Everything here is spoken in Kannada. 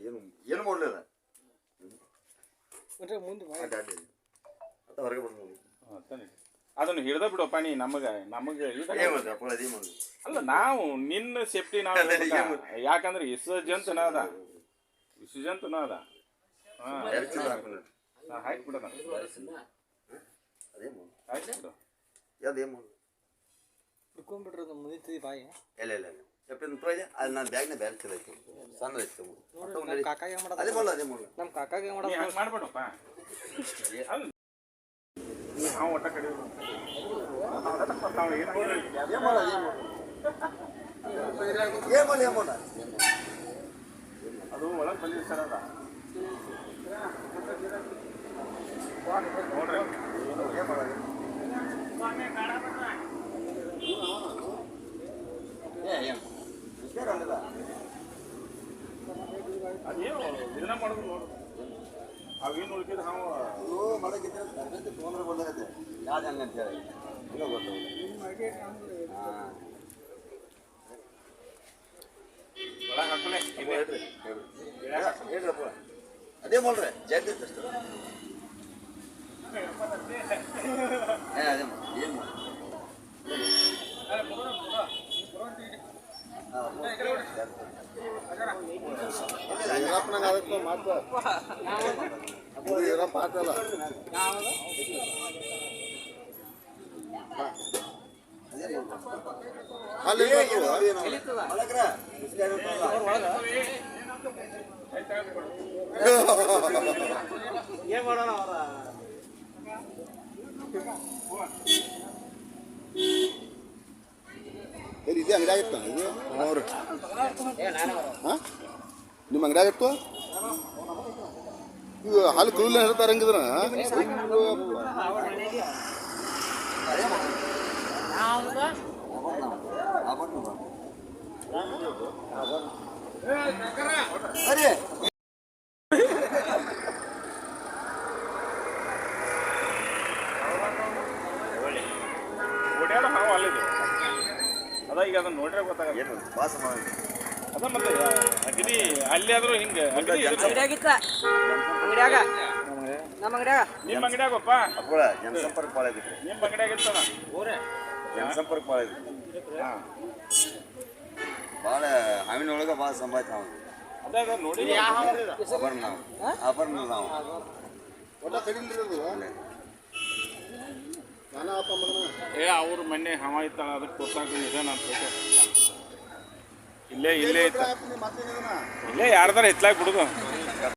ಏನು ಏನು ಮಾಡಲಿಲ್ಲ ಮತ್ತೆ ಮುಂದೆ ಹೊರಗೆ ಬರ್ಬೋದು ಹಾ, ತಾನೆ. ಅದನ್ನು ಹಿಡ್ದ ಬಿಡಪ್ಪ ನೀ ನಮಗೆ ನಮಗೆ ಅಲ್ಲ ನಾವು ನಿನ್ನ ಸೇಫ್ಟಿ ನಾವು. ಯಾಕಂದ್ರೆ ವಿಸರ್ಜಂತನ ಅದ. ವಿಸರ್ಜಂತನ ಅದ. ಹಾ. ಎರಡು ಚೀಲ ಹಾಕೊಂಡು ನಾ ಹಾಕಿ ಬಿಡೋಣ ಅದೇ ಮಾಡಿ ಹಾಕಿ ಬಿಡು ಯಾವ್ದು ಏನು ಮಾಡಿ ಅದು ಮುಗಿತೀವಿ ಬಾಯಿ. ಇಲ್ಲ ಇಲ್ಲ ಇಲ್ಲ. ಅದು ನನ್ನ ಬ್ಯಾಗ್ನ ಬೇರೆ ಚಲೋ ಐತೆ ಸಣ್ಣ ಐತೆ ಕಾಕಾಗ ನಮ್ಮ ಕಾಕಾಗೆ ಅದೇ ಮಾಡೋದು? ಅದೇ ಮಾಡಲ್ಲ ನಮ್ಮ ಕಾಕಾಗ ನೀ ಮಾಡೋದು? ಹಂಗೆ ಮಾಡ್ಬೇಡಪ್ಪ. ಅದು ನಾವು ಒಟ್ಟ ಕಡೆ ಮಾಡೋದು? ಅದೇ ಏನು ಏನು ಮಾಡಲ್ಲ ಅದು ಒಳಗೆ ಬಂದಿದೆ ಸರ್ ಅದ. ನೋಡ್ರಿ ಏನು ಮಾಡಲ್ಲ ಏ ಏನು ಇಷ್ಟೇನಲ್ಲ ಅದೇನು ಇದನ್ನ ಮಾಡೋದು ನೋಡು. ಅವೇನು ನಾವು ಇವು ಮಾಡಕ್ಕಿದ್ರೆ ತರಬೇತಿ ತೊಗೊಂಡ್ರೆ ಬಂದಾಗತ್ತೆ ಯಾವ್ದು ಹಂಗೆ ಅಂತೇಳಿ ಗೊತ್ತಾಗಲ್ಲ ಹಾಂ. ಒಳಗೆ ಹಾಕಲೇ ಹೇಳ್ರಿ ಅದೇ ಮಾಡ್ರಿ ಅಷ್ಟು ಏ ಅದೇ ಮಾಡಿ ಏನು ಮಾಡಿ ಈರಪ್ಪನಾಗ ಅದಕ್ಕೆ ಮಾತು ಅದು ಈರಪ್ಪ ಹಾಕಲ್ಲ ಅಲ್ಲಿ ಮಲಗ್ರ ಏನ್ ಮಾಡೋಣ ಅವರ? ಇದೆ ಅಂಗಡಿ ಆಗಿತ್ತ? ನಿಮ್ಮ ಅಂಗಡಿಯಾಗ ಇತ್ತು ಇದು ಹಾಲು ಕುಲ್ಲ ಹೇಳ್ತಾರೆ ಹಂಗಿದ್ರ. ಅದ ಈಗ ಅದನ್ನ ನೋಡ್ರೆ ಗೊತ್ತಾಗ ಏನು? ಪಾಸ್ ಮಾಡಿ ಅದ ಮತ್ತೆ ಅಗದಿ ಅಲ್ಲಿ ಆದ್ರೂ ಹಿಂಗ ಅಗದಿ. ಅಂಗಡಿಯಾಗಿತ್ತ ಅಂಗಡಿಯಾಗ. ನಮ್ಮ ಅಂಗಡಿಯಾಗ. ನಿಮ್ಮ ಅಂಗಡಿಯಾಗಪ್ಪ ಅಪ್ಪಳ ಜನಸಂಪರ್ಕ ಭಾಳ ಐತಿ ನಿಮ್ಮ ಅಂಗಡಿಯಾಗ ಊರೇ. ಜನಸಂಪರ್ಕ ಭಾಳ ಐತಿ ಹಾ. ಭಾಳ ಹಾವಿನ ಒಳಗೆ ಭಾಳ ಸಂಭಾಯ್ತು ನಾವು ಅದಾಗ ನೋಡಿ ನಾವು ಆಭರಣ ನಾವು ಒಟ್ಟ ಮಗನ ಏ ಅವ್ರ ಮೊನ್ನೆ ಹವ ಇತ್ತಲ್ಲ ಅದಕ್ಕೆ ಗೊತ್ತಾಗ್ತೀನಿ ನಿಧಾನ ಅಂತ. ಇಲ್ಲೇ ಇಲ್ಲೇ ಇಲ್ಲೇ ಯಾರ್ದಾರ ಎತ್ಲಾಕ್ ಬಿಡುದು?